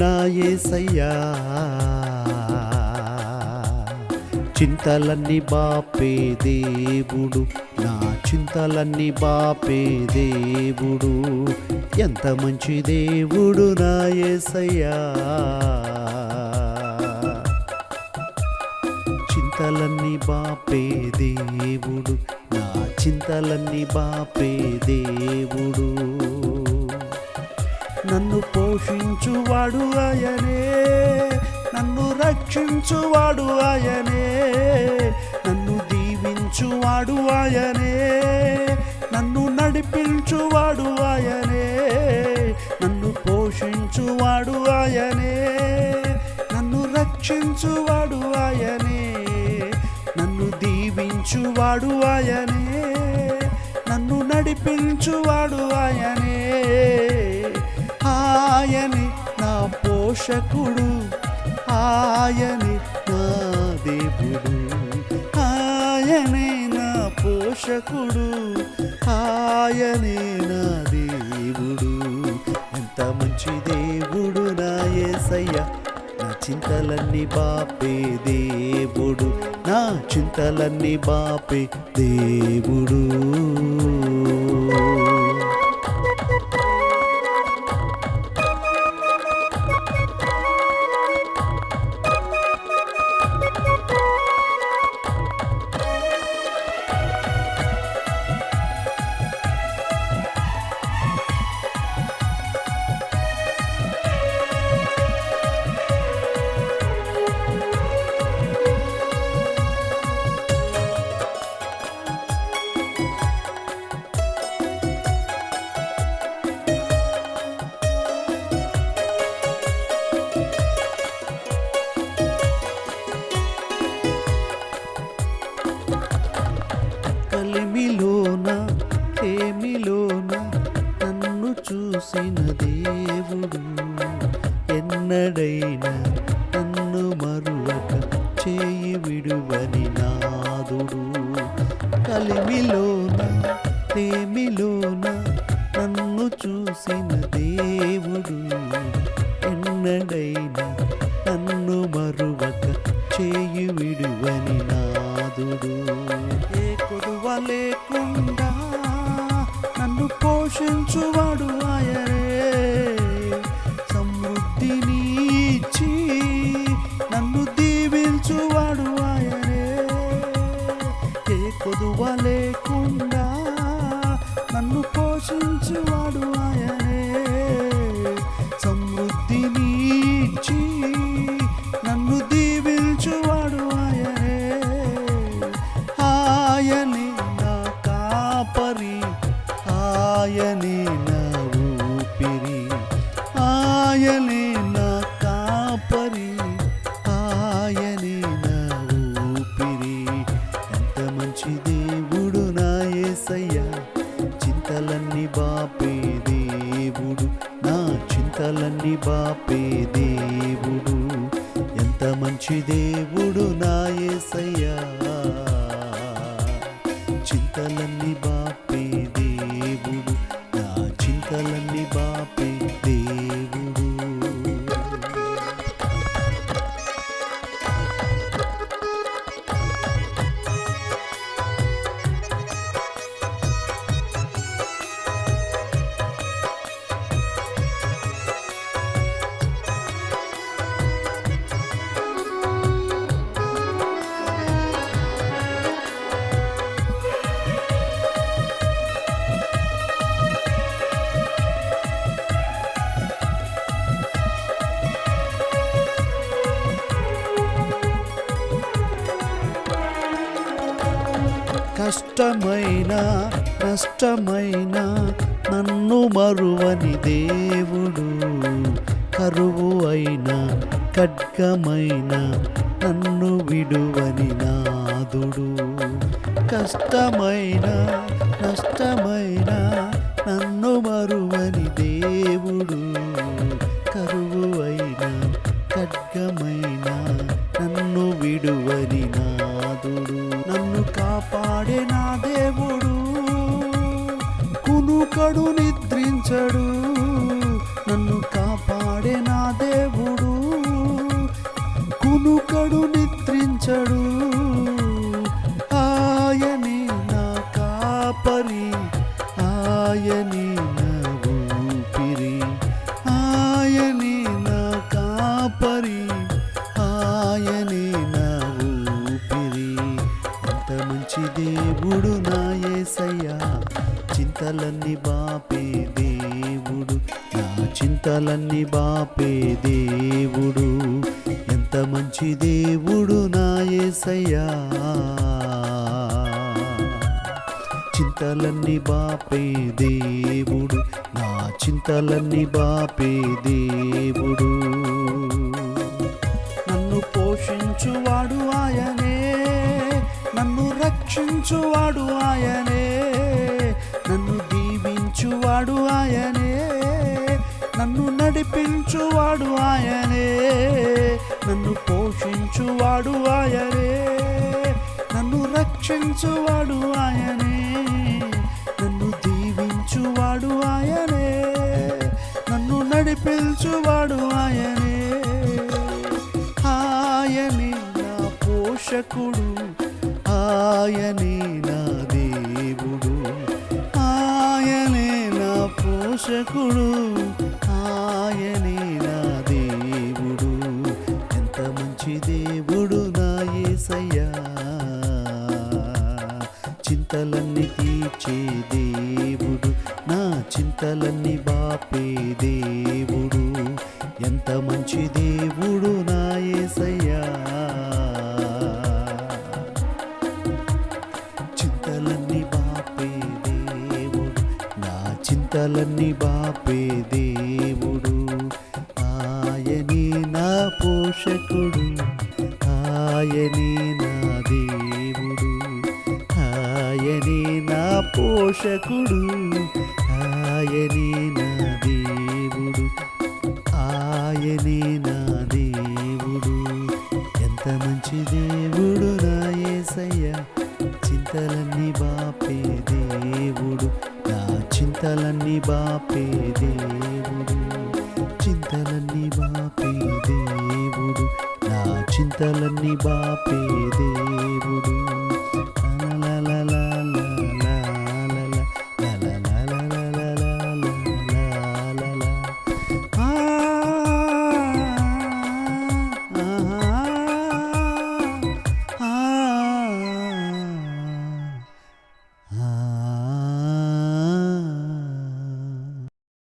నా ఏసయ్యా. చింతలన్నీ బాపే దేవుడు నా చింతలన్నీ బాపే దేవుడు. ఎంత మంచి దేవుడు నా చింతలన్నీ బాపే దేవుడు నా చింతలన్నీ బాపే దేవుడు. నన్ను పోషించువాడు ఆయనే. నన్ను రక్షించువాడు ఆయనే. నన్ను దీవించువాడు ఆయనే. నన్ను నడిపించువాడు ఆయనే. నన్ను పోషించువాడు ఆయనే. నన్ను రక్షించువాడు ఆయనే. నన్ను దీవించువాడు ఆయనే. నన్ను నడిపించువాడు ఆయనే. ఆయని నా పోషకుడు ఆయని నా దేవుడు ఆయనే నా పోషకుడు ఆయనే నా దేవుడు. ఎంత మంచి దేవుడు నా ఏసయ్య నా చింతలన్నీ బాపే దేవుడు నా చింతలన్నీ బాపే దేవుడు. చూసిన దేవుడు ఎన్నడైనా నన్ను మరువక చేయి విడువని నాదుడు కలిమిలో కష్టమైన నష్టమైనా నన్ను మరువని దేవుడు. కరువు అయినా ఖడ్గమైన నన్ను విడువని నాదుడు. కష్టమైన నష్టమైన కునుకడు చింతలన్నీ దేవుడు. ఎంత మంచి దేవుడు నా ఏసయ్యా. చింతలన్నీ బాపే దేవుడు. నా చింతలన్నీ బాపే దేవుడు. నన్ను పోషించువాడు ఆయనే. నన్ను రక్షించువాడు ఆయనే. నన్ను దీవించువాడు ఆయనే. నన్ను నడిపించువాడు ఆయనే. నన్ను పోషించువాడు ఆయనే. నన్ను రక్షించువాడు ఆయనే. నన్ను దీవించువాడు ఆయనే. నన్ను నడిపించువాడు ఆయనే. ఆయనే నా పోషకుడు. ఆయనే నా దేవుడు. ఆయనే నా పోషకుడు. చింతలన్నీ తీర్చే దేవుడు నా చింతలన్నీ బాపే దేవుడు. ఎంత మంచి దేవుడు నా ఏసయ్యా. చింతలన్నీ బాపే దేవుడు నా చింతలన్నీ బాపే దేవుడు పోషకుడు. ఆయనే నా దేవుడు. ఆయనే నా దేవుడు. ఎంత మంచి దేవుడు నా యేసయ్య చింతలన్నీ బాపే దేవుడు. నా చింతలన్నీ బాపే దేవుడు. చింతలన్నీ బాపే దేవుడు. నా చింతలన్నీ బాపే దేవుడు.